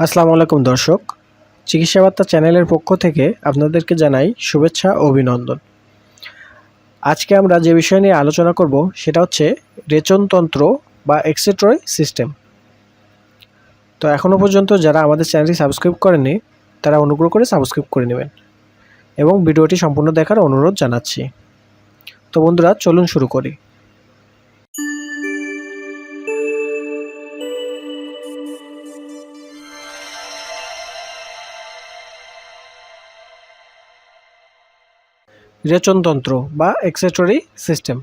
আসসালামু আলাইকুম দর্শক। চিকিৎসা বার্তা চ্যানেলের পক্ষ থেকে আপনাদেরকে জানাই শুভেচ্ছা অভিনন্দন। আজকে আমরা যে বিষয় নিয়ে আলোচনা করব সেটা হচ্ছে রেচনতন্ত্র বা এক্সেট্রয় সিস্টেম। তো এখনও পর্যন্ত যারা আমাদের চ্যানেলটি সাবস্ক্রাইব করেনি তারা অনুগ্রহ করে সাবস্ক্রাইব করে নেবেন এবং ভিডিওটি সম্পূর্ণ দেখার অনুরোধ জানাচ্ছি। তো বন্ধুরা, চলুন শুরু করি। রেচনতন্ত্র বা এক্সেটরি সিস্টেম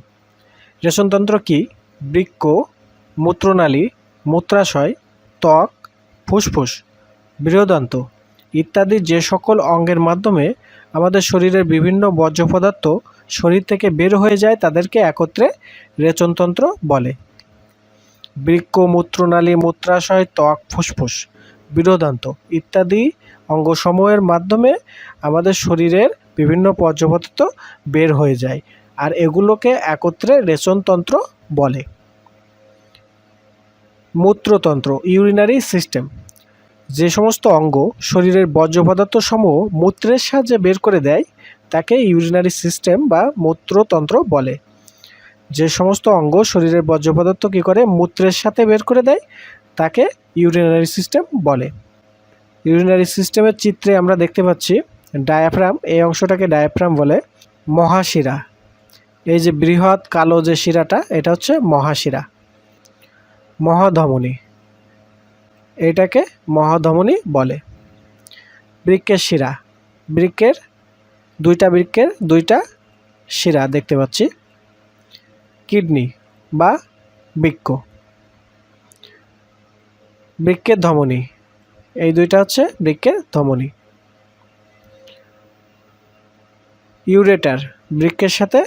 রেচনতন্ত্র কি? বৃক্ক মূত্রনালী, মূত্রাশয়, ত্বক, ফুসফুস, বৃহদান্ত ইত্যাদি যে সকল অঙ্গের মাধ্যমে আমাদের শরীরের বিভিন্ন বর্জ্য পদার্থ শরীর থেকে বের হয়ে যায় তাদেরকে একত্রে রেচনতন্ত্র বলে। বৃক্ক মূত্রনালী, মূত্রাশয়, ত্বক, ফুসফুস, বৃহদান্ত ইত্যাদি অঙ্গসমূহের মাধ্যমে আমাদের শরীরের বিভিন্ন বর্জ্য পদার্থ বের হয়ে যায় আর এগুলোকে একত্রে রেচনতন্ত্র বলে। মূত্রতন্ত্র ইউরিনারি সিস্টেম যে সমস্ত অঙ্গ শরীরের বর্জ্য পদার্থ সমূহ মূত্রের সাহায্যে বের করে দেয়, তাকে ইউরিনারি সিস্টেম বা মূত্রতন্ত্র বলে। যে সমস্ত অঙ্গ শরীরের বর্জ্য পদার্থ কী করে মূত্রের সাথে বের করে দেয়, তাকে ইউরিনারি সিস্টেম বলে। ইউরিনারি সিস্টেমের চিত্রে আমরা দেখতে পাচ্ছি ডায়াফ্রাম, এই অংশটাকে ডায়াফ্রাম বলে মহাশিরা। এই যে বৃহৎ কালো যে শিরাটা, এটা হচ্ছে মহাশিরা। মহাধমনী। এটাকে মহাধমনী বলে। বৃক্কের শিরা। বৃক্কের, দুইটা বৃক্কের, দুইটা শিরা দেখতে পাচ্ছি। কিডনি বা বৃক্ক। বৃক্ষের ধমনী। এই দুইটা হচ্ছে বৃক্ষের ধমনী। ইউরেটার বৃক্কের সাথে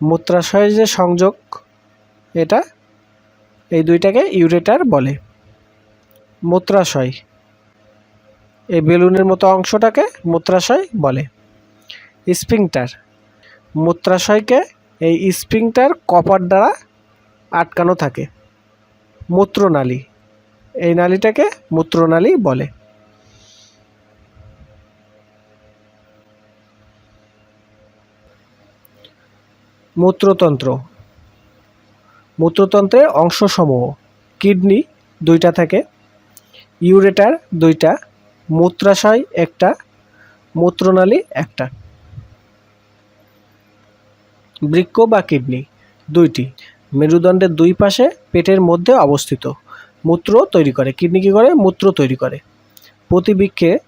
মূত্রাশয়ের যে সংযোগ, এটা এই দুইটাকে ইউরেটার বলে। মূত্রাশয়, এই বেলুনের মতো অংশটাকে মূত্রাশয় বলে। স্প্রিংটার মূত্রাশয়কে এই স্প্রিংটার কপার দ্বারা আটকানো থাকে। মূত্রনালী, এই নালীটাকে মূত্রনালী বলে। মূত্রতন্ত্র। মূত্রতন্ত্রের অংশসমূহ, কিডনি দুইটা থাকে, ইউরেটার দুইটা, মূত্রাশয় একটা, মূত্রনালী একটা। বৃক্ক বা কিডনি দুইটি, মেরুদণ্ডের দুই পাশে পেটের মধ্যে অবস্থিত। মূত্র তৈরি করে, কিডনি কী করে? মূত্র তৈরি করে। প্রতি বৃক্ষে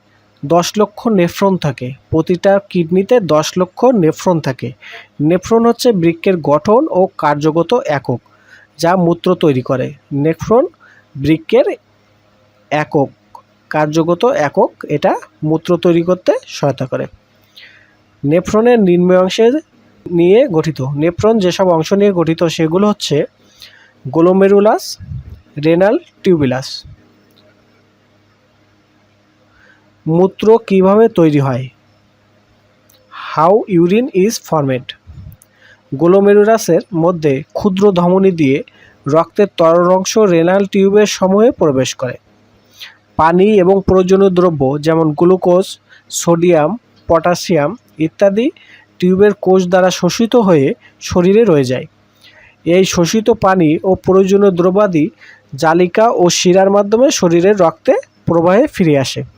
দশ লক্ষ নেফ্রন থাকে। প্রতিটা কিডনিতে দশ লক্ষ নেফ্রন থাকে। নেফ্রন হচ্ছে বৃক্কের গঠন ও কার্যগত একক, যা মূত্র তৈরি করে। নেফ্রন বৃক্কের একক, কার্যগত একক, এটা মূত্র তৈরি করতে সহায়তা করে। নেফ্রনের নিম্ন অংশে নিয়ে গঠিত। নেফ্রন যেসব অংশ নিয়ে গঠিত, সেগুলো হচ্ছে গোলোমেরুলাস, রেনাল টিউবিলাস। মূত্র কীভাবে তৈরি হয়? হাউ ইউরিন ইজ ফর্মেড গোলোমেরুরাসের মধ্যে ক্ষুদ্র ধমনী দিয়ে রক্তের তরল অংশ রেনাল টিউবের সমূহে প্রবেশ করে। পানি এবং প্রয়োজনীয় দ্রব্য যেমন গ্লুকোজ, সোডিয়াম, পটাশিয়াম ইত্যাদি টিউবের কোষ দ্বারা শোষিত হয়ে শরীরে রয়ে যায়। এই শোষিত পানি ও প্রয়োজনীয় দ্রব্যাদি জালিকা ও শিরার মাধ্যমে শরীরের রক্তে প্রবাহে ফিরে আসে।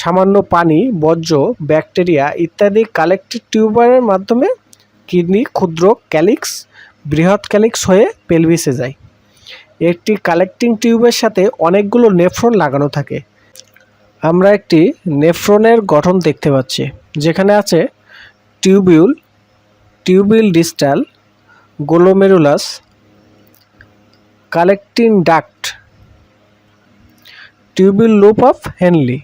সামান্য পানি, বর্জ্য, ব্যাকটেরিয়া ইত্যাদি কালেক্টিভ টিউবারের মাধ্যমে কিডনি, ক্ষুদ্র ক্যালিক্স, বৃহৎ ক্যালিক্স হয়ে পেলভিসে যায়। একটি কালেক্টিং টিউবের সাথে অনেকগুলো নেফ্রন লাগানো থাকে। আমরা একটি নেফ্রনের গঠন দেখতে পাচ্ছি। যেখানে আছে tubule tubule distal, glomerulus collecting duct tubule loop of Henle.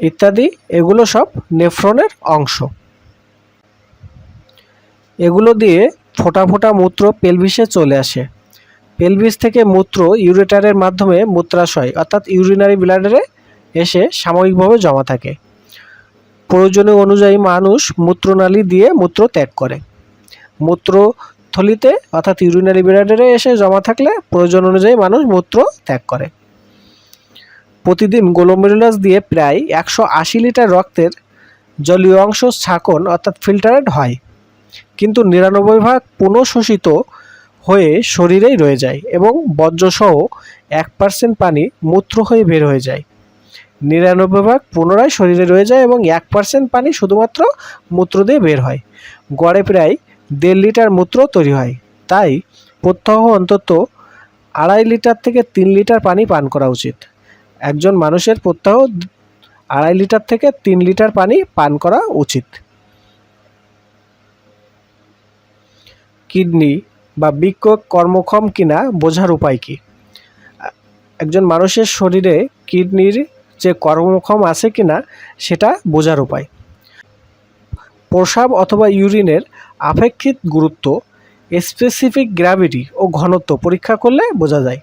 ইত্যাদি, এগুলো সব নেফ্রনের অংশ। এগুলো দিয়ে ফোটা ফোটা মূত্র পেলভিসে চলে আসে। পেলভিস থেকে মূত্র ইউরেটারের মাধ্যমে মূত্রাশয়, অর্থাৎ ইউরিনারি ব্লাডারে এসে সাময়িকভাবে জমা থাকে। প্রয়োজনীয় অনুযায়ী মানুষ মূত্রনালী দিয়ে মূত্র ত্যাগ করে। মূত্র থলিতে, অর্থাৎ ইউরিনারি ব্লাডারে এসে জমা থাকলে প্রয়োজন অনুযায়ী মানুষ মূত্র ত্যাগ করে। প্রতিদিন গোলোমেরুলাস দিয়ে প্রায় একশো আশি লিটার রক্তের জলীয় অংশ ছাকন, অর্থাৎ ফিল্টারেড হয়। কিন্তু নিরানব্বই ভাগ পুনঃশোষিত হয়ে শরীরেই রয়ে যায় এবং বর্জ্যসহ এক পার্সেন্ট পানি মূত্র হয়ে বের হয়ে যায়। নিরানব্বই ভাগ পুনরায় শরীরে রয়ে যায় এবং এক পার্সেন্ট পানি শুধুমাত্র মূত্র দিয়ে বের হয়। গড়ে প্রায় দেড় লিটার মূত্র তৈরি হয়। তাই প্রত্যহ অন্তত আড়াই লিটার থেকে তিন লিটার পানি পান করা উচিত। একজন মানুষের প্রত্যহ আড়াই লিটার থেকে তিন লিটার পানি পান করা উচিত। কিডনি বা বৃক্ষ কর্মক্ষম কিনা বোঝার উপায় কি? একজন মানুষের শরীরে কিডনির যে কর্মক্ষম আছে কিনা সেটা বোঝার উপায়। প্রসাব অথবা ইউরিনের আপেক্ষিক গুরুত্ব, স্পেসিফিক গ্র্যাভিটি ও ঘনত্ব পরীক্ষা করলে বোঝা যায়।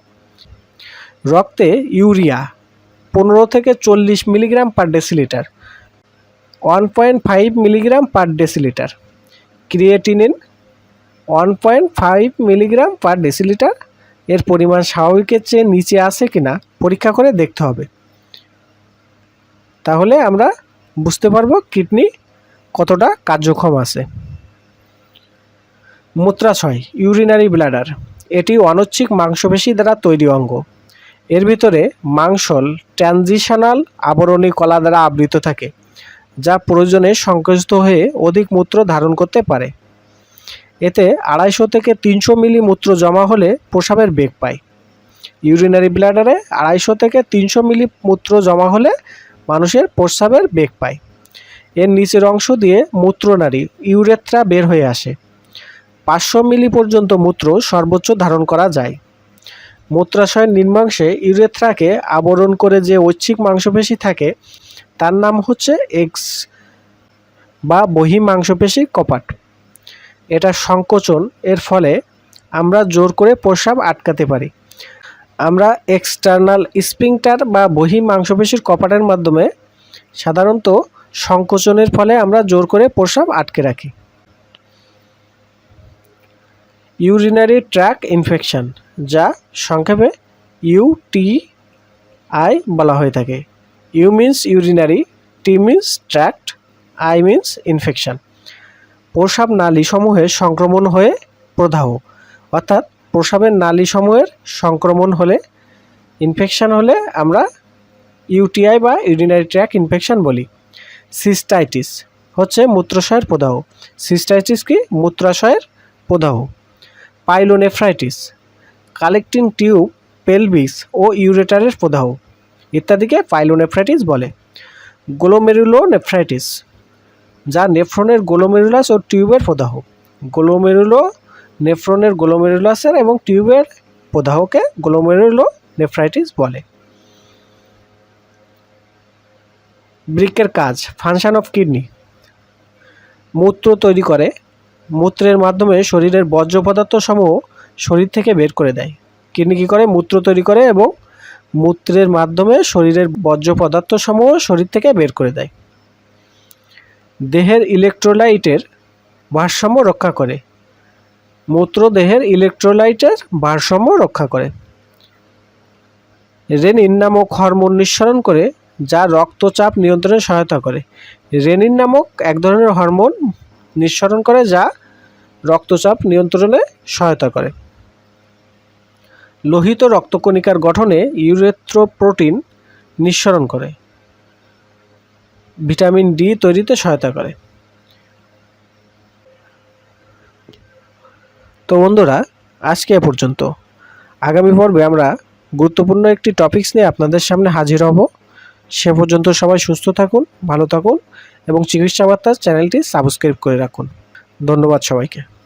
রক্তে ইউরিয়া পনেরো থেকে চল্লিশ milligram per decilitre, one point five milligram per decilitre. Creatinine, one point five milligram per decilitre. এর পরিমাণ স্বাভাবিকের চেয়ে নিচে আসে কিনা পরীক্ষা করে দেখতে হবে। তাহলে আমরা বুঝতে পারব কিডনি কতটা কার্যক্ষম আছে। মূত্রাশয়, ইউরিনারি ব্লাডার, এটি অনৈচ্ছিক মাংসপেশি দ্বারা তৈরি অঙ্গ। এর ভিতরে মাংসল ট্রানজিশনাল আবরণী কলা দ্বারা আবৃত থাকে, যা প্রয়োজনে সংকুচিত হয়ে অধিক মূত্র ধারণ করতে পারে। এতে আড়াইশো থেকে তিনশো মিলি মূত্র জমা হলে প্রসাবের বেগ পায়। ইউরিনারি ব্লাডারে আড়াইশো থেকে তিনশো মিলি মূত্র জমা হলে মানুষের প্রস্রাবের বেগ পায়। এর নিচের অংশ দিয়ে মূত্রনালী ইউরেথ্রা বের হয়ে আসে। পাঁচশো মিলি পর্যন্ত মূত্র সর্বোচ্চ ধারণ করা যায়। মূত্রাশয়ের নির্মাংসে ইউরেথ্রাকে আবরণ করে যে ঐচ্ছিক মাংসপেশি থাকে, তার নাম হচ্ছে এক্স বা বহি মাংসপেশি কপাট। এটা সংকোচন, এর ফলে আমরা জোর করে প্রস্রাব আটকাতে পারি। আমরা এক্সটার্নাল স্পিংটার বা বহি মাংসপেশির কপাটের মাধ্যমে সাধারণত সংকোচনের ফলে আমরা জোর করে প্রস্রাব আটকে রাখি। ইউরিনারি ট্র্যাক ইনফেকশন যা সংক্ষেপে ইউটিআই বলা হয়ে থাকে। U means urinary T means tract I means infection প্রসাব নালীসমূহের সংক্রমণ হয়ে প্রদাহ। অর্থাৎ প্রসাবের নালীসমূহের সংক্রমণ হলে ইনফেকশান হলে আমরা ইউটিআই বা ইউরিনারি ট্র্যাক ইনফেকশন বলি। সিস্টাইটিস হচ্ছে মূত্রাশয়ের প্রদাহ। সিস্টাইটিস কি? মূত্রাশয়ের প্রদাহ। পাইলোনেফ্রাইটিস কালেক্টিং টিউব, পেলভিস ও ইউরেটারের প্রদাহ ইত্যাদিকে পাইলোনেফ্রাইটিস বলে। গোলোমেরুলোনেফ্রাইটিস, যা নেফ্রনের গোলোমেরুলাস ও টিউবের প্রদাহ। গোলোমেরুলো নেফ্রনের গোলোমেরুলাসের এবং টিউবের প্রদাহকে গোলোমেরুলো নেফ্রাইটিস বলে। বৃক্কের কাজ, ফাংশান অফ কিডনি। মূত্র তৈরি করে। মূত্রের মাধ্যমে শরীরের বর্জ্য পদার্থ সমূহ শরীর থেকে বের করে দেয়। কিডনি কী করে? মূত্র তৈরি করে এবং মূত্রের মাধ্যমে শরীরের বর্জ্য পদার্থসমূহ শরীর থেকে বের করে দেয়। দেহের ইলেকট্রোলাইটের ভারসাম্য রক্ষা করে। মূত্র দেহের ইলেকট্রোলাইটের ভারসাম্য রক্ষা করে। রেনিন নামক হরমোন নিঃসরণ করে, যা রক্তচাপ নিয়ন্ত্রণে সহায়তা করে। রেনিন নামক এক ধরনের হরমোন নিঃসরণ করে, যা রক্তচাপ নিয়ন্ত্রণে সহায়তা করে। লোহিত রক্তকণিকার গঠনে ইউরেথ্রোপ্রোটিন নিঃসরণ করে। ভিটামিন ডি তৈরিতে সহায়তা করে। তো বন্ধুরা, আজকে এ পর্যন্ত। আগামী পর্বে আমরা গুরুত্বপূর্ণ একটি টপিকস নিয়ে আপনাদের সামনে হাজির হব। সে পর্যন্ত সবাই সুস্থ থাকুন, ভালো থাকুন এবং চিকিৎসা বার্তা চ্যানেলটি সাবস্ক্রাইব করে রাখুন। ধন্যবাদ সবাইকে।